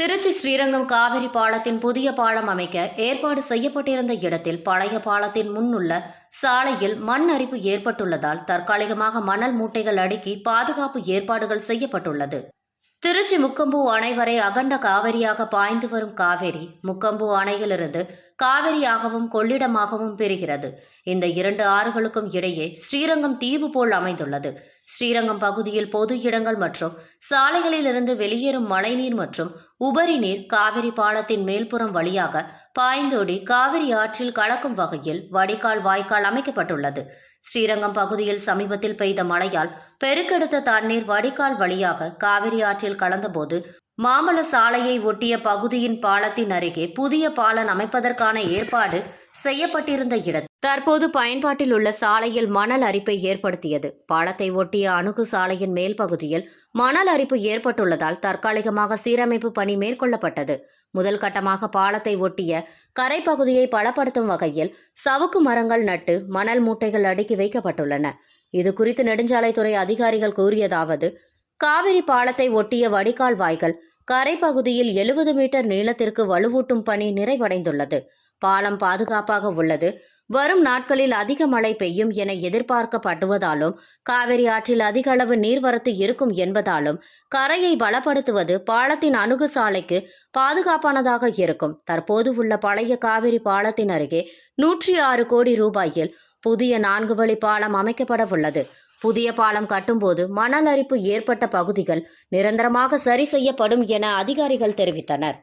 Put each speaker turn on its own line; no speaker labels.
திருச்சி ஸ்ரீரங்கம் காவிரி பாலத்தின் புதிய பாலம் அமைக்க ஏற்பாடு செய்யப்பட்டிருந்த இடத்தில் பழைய பாலத்தின் முன்னுள்ள சாலையில் மண் அரிப்பு ஏற்பட்டுள்ளதால் தற்காலிகமாக மணல் மூட்டைகள் அடுக்கி பாதுகாப்பு ஏற்பாடுகள் செய்யப்பட்டுள்ளது. திருச்சி முக்கம்பு அணை வரை அகண்ட காவிரியாக பாய்ந்து வரும் காவேரி முக்கம்பு அணையிலிருந்து காவிரியாகவும் கொள்ளிடமாகவும் பெறுகிறது இந்த இரண்டு ஆறுகளுக்கும் இடையே ஸ்ரீரங்கம் தீவு போல் அமைந்துள்ளது. ஸ்ரீரங்கம் பகுதியில் பொது இடங்கள் மற்றும் சாலைகளிலிருந்து வெளியேறும் மழைநீர் மற்றும் உபரி நீர் காவிரி பாலத்தின் மேல்புறம் வழியாக பாய்ந்தோடி காவிரி ஆற்றில் கலக்கும் வகையில் வடிகால் வாய்க்கால் அமைக்கப்பட்டுள்ளது. ஸ்ரீரங்கம் பகுதியில் சமீபத்தில் பெய்த மழையால் பெருக்கெடுத்த தண்ணீர் வடிகால் வழியாக காவிரி ஆற்றில் கலந்தபோது மாமல சாலையை ஒட்டிய பகுதியின் பாலத்தின் அருகே புதிய பாலம் அமைப்பதற்கான ஏற்பாடு செய்யப்பட்டிருந்த இடம் தற்போது பயன்பாட்டில் உள்ள சாலையில் மணல் அரிப்பை ஏற்படுத்தியது. பாலத்தை ஒட்டிய அணுகு சாலையின் மேல் பகுதியில் மணல் அரிப்பு ஏற்பட்டுள்ளதால் தற்காலிகமாக சீரமைப்பு பணி மேற்கொள்ளப்பட்டது. முதல் கட்டமாக பாலத்தை ஒட்டிய கரைப்பகுதியை பலப்படுத்தும் வகையில் சவுக்கு மரங்கள் நட்டு மணல் மூட்டைகள் அடுக்கி வைக்கப்பட்டுள்ளன. இது குறித்து நெடுஞ்சாலைத்துறை அதிகாரிகள் கூறியதாவது காவிரி பாலத்தை ஒட்டிய வடிகால் வாய்கள் கரைப்பகுதியில் எழுபது மீட்டர் நீளத்திற்கு வலுவூட்டும் பணி நிறைவடைந்துள்ளது. பாலம் பாதுகாப்பாக உள்ளது. வரும் நாட்களில் அதிக மழை பெய்யும் என எதிர்பார்க்கப்படுவதாலும் காவிரி ஆற்றில் அதிக அளவு நீர்வரத்து இருக்கும் என்பதாலும் கரையை பலப்படுத்துவது பாலத்தின் அணுகு சாலைக்கு பாதுகாப்பானதாக இருக்கும். தற்போது உள்ள பழைய காவிரி பாலத்தின் அருகே நூற்றி ஆறு கோடி ரூபாயில் புதிய நான்கு வழி பாலம் அமைக்கப்பட உள்ளது. புதிய பாலம் கட்டும்போது மணல் அரிப்பு ஏற்பட்ட பகுதிகள் நிரந்தரமாக சரி செய்யப்படும் என அதிகாரிகள் தெரிவித்தனர்.